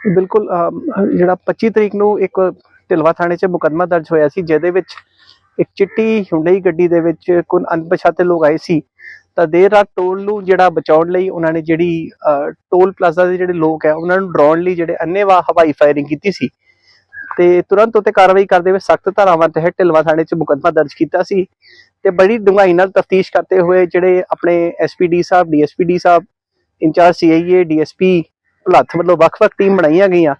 ਬਿਲਕੁਲ ਜਿਹੜਾ 25 ਤਰੀਕ ਨੂੰ ਇੱਕ ਢਿਲਵਾ ਥਾਣੇ 'ਚ ਮੁਕੱਦਮਾ ਦਰਜ ਹੋਇਆ ਸੀ, ਜਿਹਦੇ ਵਿੱਚ ਇੱਕ ਚਿੱਟੀ ਹੁੰਡਈ ਗੱਡੀ ਦੇ ਵਿੱਚ ਕੁਝ ਅਣਪਛਾਤੇ ਲੋਕ ਆਏ ਸੀ। ਤਾਂ ਦੇਰ ਰਾਤ ਟੋਲ ਨੂੰ ਜਿਹੜਾ ਬਚਾਉਣ ਲਈ ਉਹਨਾਂ ਨੇ ਜਿਹੜੀ ਟੋਲ ਪਲਾਜ਼ਾ ਦੇ ਜਿਹੜੇ ਲੋਕ ਹੈ, ਉਹਨਾਂ ਨੂੰ ਡਰਾਉਣ ਲਈ ਜਿਹੜੇ ਅੰਨੇਵਾਹ ਹਵਾਈ ਫਾਇਰਿੰਗ ਕੀਤੀ ਸੀ। ਤੇ ਤੁਰੰਤ ਉੱਤੇ ਕਾਰਵਾਈ ਕਰਦੇ ਹੋਏ ਸਖਤ ਧਾਰਾਵਾਂ ਤਹਿਤ ਢਿਲਵਾ ਥਾਣੇ 'ਚ ਮੁਕੱਦਮਾ ਦਰਜ ਕੀਤਾ ਸੀ। ਤੇ ਬੜੀ ਡੂੰਘਾਈ ਨਾਲ ਤਫਤੀਸ਼ ਕਰਦੇ ਹੋਏ ਜਿਹੜੇ ਆਪਣੇ SPD Sahib DSPD Sahib, incharge CIA DSP Bholath ਵੱਲੋਂ ਵੱਖ-ਵੱਖ ਟੀਮ ਬਣਾਈਆਂ ਗਈਆਂ।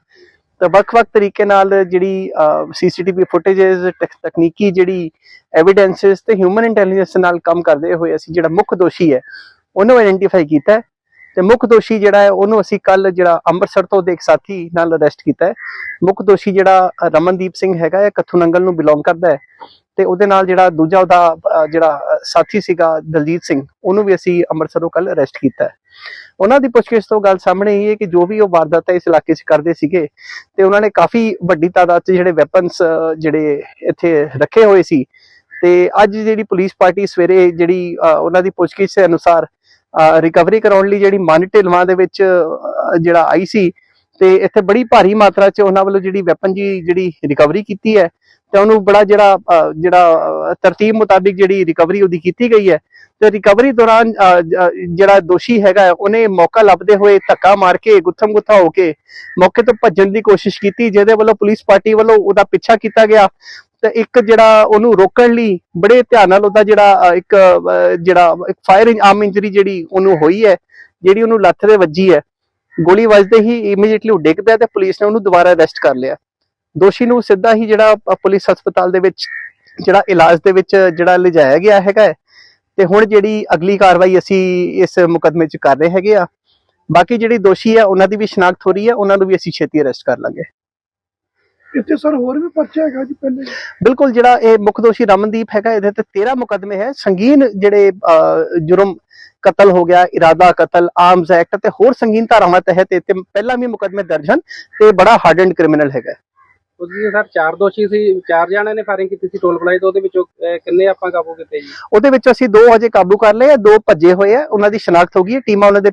ਤਾਂ ਵੱਖ-ਵੱਖ ਤਰੀਕੇ ਨਾਲ ਜਿਹੜੀ ਸੀਸੀਟੀਵੀ ਫੁਟੇजेस ਤਕਨੀਕੀ ਜਿਹੜੀ ਐਵੀਡੈਂਸਸ ਤੇ ਹਿਊਮਨ ਇੰਟੈਲੀਜੈਂਸ ਨਾਲ ਕੰਮ ਕਰਦੇ ਹੋਏ ਅਸੀਂ ਜਿਹੜਾ ਮੁੱਖ ਦੋਸ਼ੀ ਹੈ, ਉਹਨੂੰ ਆਇਡੈਂਟੀਫਾਈ ਕੀਤਾ ਤੇ ਮੁੱਖ ਦੋਸ਼ੀ ਜਿਹੜਾ ਹੈ, ਉਹਨੂੰ ਅਸੀਂ ਕੱਲ ਜਿਹੜਾ ਅੰਮ੍ਰਿਤਸਰ ਤੋਂ ਦੇ ਇੱਕ ਸਾਥੀ ਨਾਲ ਅਰੈਸਟ ਕੀਤਾ ਹੈ। ਮੁੱਖ ਦੋਸ਼ੀ ਜਿਹੜਾ ਰਮਨਦੀਪ ਸਿੰਘ ਹੈਗਾ ਹੈ, ਕੱਥੂ ਨੰਗਲ ਨੂੰ ਬਿਲੋਂਗ ਕਰਦਾ ਹੈ। ਤੇ ਉਹਦੇ ਨਾਲ ਜਿਹੜਾ ਦੂਜਾ ਉਹਦਾ ਜਿਹੜਾ ਸਾਥੀ ਸੀਗਾ ਦਲਜੀਤ ਸਿੰਘ, ਉਹਨੂੰ ਵੀ ਅਸੀਂ ਅੰਮ੍ਰਿਤਸਰੋਂ ਕੱਲ ਅਰੈਸਟ ਕੀਤਾ ਹੈ। ਉਹਨਾਂ ਦੀ ਪੁੱਛਗਿੱਛ ਤੋਂ ਗੱਲ ਸਾਹਮਣੇ ਆਈ ਹੈ ਕਿ ਜੋ ਵੀ ਉਹ ਵਾਰਦਾਤਾਂ ਇਸ ਇਲਾਕੇ 'ਚ ਕਰਦੇ ਸੀਗੇ, ਤੇ ਉਹਨਾਂ ਨੇ ਕਾਫੀ ਵੱਡੀ ਤਾਦਾਦ 'ਚ ਜਿਹੜੇ ਵੈਪਨਸ ਜਿਹੜੇ ਇੱਥੇ ਰੱਖੇ ਹੋਏ ਸੀ। ਤੇ ਅੱਜ ਜਿਹੜੀ ਪੁਲਿਸ ਪਾਰਟੀ ਸਵੇਰੇ ਜਿਹੜੀ ਉਹਨਾਂ ਦੀ ਪੁੱਛਗਿੱਛ ਦੇ ਅਨੁਸਾਰ ਰਿਕਵਰੀ ਕਰਾਉਣ ਲਈ ਜਿਹੜੀ ਮਨ ਢਿਲਵਾਂ ਦੇ ਵਿੱਚ ਜਿਹੜਾ ਆਈ ਸੀ ਤੇ ਇੱਥੇ ਬੜੀ ਭਾਰੀ ਮਾਤਰਾ 'ਚ ਉਹਨਾਂ ਵੱਲੋਂ ਜਿਹੜੀ ਵੈਪਨ ਜੀ ਜਿਹੜੀ ਰਿਕਵਰੀ ਕੀਤੀ ਹੈ ਤੇ ਉਹਨੂੰ ਬੜਾ ਜਿਹੜਾ ਜਿਹੜਾ ਤਰਤੀਬ ਮੁਤਾਬਿਕ ਜਿਹੜੀ ਰਿਕਵਰੀ ਉਹਦੀ ਕੀਤੀ ਗਈ ਹੈ। ਤੇ ਰਿਕਵਰੀ ਦੌਰਾਨ ਅ, ਜਿਹੜਾ ਦੋਸ਼ੀ ਹੈਗਾ ਉਹਨੇ ਮੌਕਾ ਲੱਭਦੇ ਹੋਏ ਧੱਕਾ ਮਾਰ ਕੇ ਗੁੱਥਮ ਗੁੱਥਾ ਹੋ ਕੇ ਮੌਕੇ ਤੋਂ ਭੱਜਣ ਦੀ ਕੋਸ਼ਿਸ਼ ਕੀਤੀ ਜਿਹਦੇ ਵੱਲੋਂ ਪੁਲਿਸ ਪਾਰਟੀ ਵੱਲੋਂ ਉਹਦਾ ਪਿੱਛਾ ਕੀਤਾ ਗਿਆ। ਤੇ ਇੱਕ ਜਿਹੜਾ ਉਹਨੂੰ ਰੋਕਣ ਲਈ ਬੜੇ ਧਿਆਨ ਨਾਲ ਉਹਦਾ ਜਿਹੜਾ ਇੱਕ ਜਿਹੜਾ, ਇੱਕ ਫਾਇਰ ਆਰਮ ਇੰਜਰੀ ਜਿਹੜੀ ਉਹਨੂੰ ਹੋਈ ਹੈ, ਜਿਹੜੀ ਉਹਨੂੰ ਲੱਤ ਦੇ ਵੱਜੀ ਹੈ, ਗੋਲੀ ਵੱਜਦੇ ਹੀ ਇਮੀਡੀਏਟਲੀ ਉਹ ਡਿੱਗ ਪਿਆ ਤੇ ਪੁਲਿਸ ਨੇ ਉਹਨੂੰ ਦੁਬਾਰਾ ਅਰੈਸਟ ਕਰ ਲਿਆ। ਦੋਸ਼ੀ ਨੂੰ ਸਿੱਧਾ ਹੀ ਜਿਹੜਾ ਪੁਲਿਸ ਹਸਪਤਾਲ ਦੇ ਵਿੱਚ, ਜਿਹੜਾ ਇਲਾਜ ਦੇ ਵਿੱਚ ਜਿਹੜਾ ਲਿਜਾਇਆ ਗਿਆ ਹੈਗਾ ਹੈ, ਤੇ ਹੁਣ ਜਿਹੜੀ ਅਗਲੀ ਕਾਰਵਾਈ ਅਸੀਂ ਇਸ ਮੁਕਦਮੇ 'ਚ ਕਰ ਰਹੇ ਹੈਗੇ ਆ। ਬਾਕੀ ਜਿਹੜੀ ਦੋਸ਼ੀ ਹੈ, ਉਹਨਾਂ ਦੀ ਵੀ ਸ਼ਨਾਖਤ ਹੋ ਰਹੀ ਹੈ, ਉਹਨਾਂ ਨੂੰ ਵੀ ਅਸੀਂ ਛੇਤੀ ਅਰੈਸਟ ਕਰ ਲਾਂਗੇ। ਇੱਥੇ ਸਰ ਹੋਰ ਵੀ ਪਰਚਾ ਹੈਗਾ ਜੀ ਪਹਿਲੇ। ਬਿਲਕੁਲ ਜਿਹੜਾ ਇਹ ਮੁੱਖ ਦੋਸ਼ੀ ਰਮਨਦੀਪ ਹੈਗਾ ਇਹਦੇ ਤੇ 13 ਮੁਕਦਮੇ ਹੈ। ਸੰਗੀਨ ਜਿਹੜੇ ਜੁਰਮ ਕਤਲ ਹੋ ਗਿਆ ਇਰਾਦਾ ਕਤਲ ਆਰਮਸ ਐਕਟ ਤੇ ਹੋਰ ਸੰਗੀਨ ਧਾਰਾਵਾਂ ਤਹਿਤ ਇਹ ਤੇ ਪਹਿਲਾਂ ਵੀ ਮੁਕਦਮੇ ਦਰਜ ਹਨ ਤੇ ਬੜਾ ਹਾਰਡਨਡ ਕ੍ਰਿਮੀਨਲ ਹੈਗਾ। ਉਹਦੇ ਸਰ ਚਾਰ ਦੋਸ਼ੀ ਸੀ ਚਾਰ ਜਣਿਆਂ ਨੇ ਫਾਇਰਿੰਗ ਕੀਤੀ ਸੀ ਟੋਲ ਪਲਾਜ਼ਾ ਤੋਂ ਉਹਦੇ ਵਿੱਚੋਂ ਕਿੰਨੇ ਆਪਾਂ ਕਾਬੂ ਕੀਤੇ ਜੀ? ਉਹਦੇ ਵਿੱਚ ਅਸੀਂ ਦੋ ਹਜੇ ਕਾਬੂ ਕਰ ਲਏ ਆ ਦੋ ਭੱਜੇ ਹੋਏ ਆ ਉਹਨਾਂ ਦੀ ਸ਼ਨਾਖਤ ਹੋ ਗਈ ਹੈ ਟੀਮਾਂ ਉਹਨਾਂ ਦੇ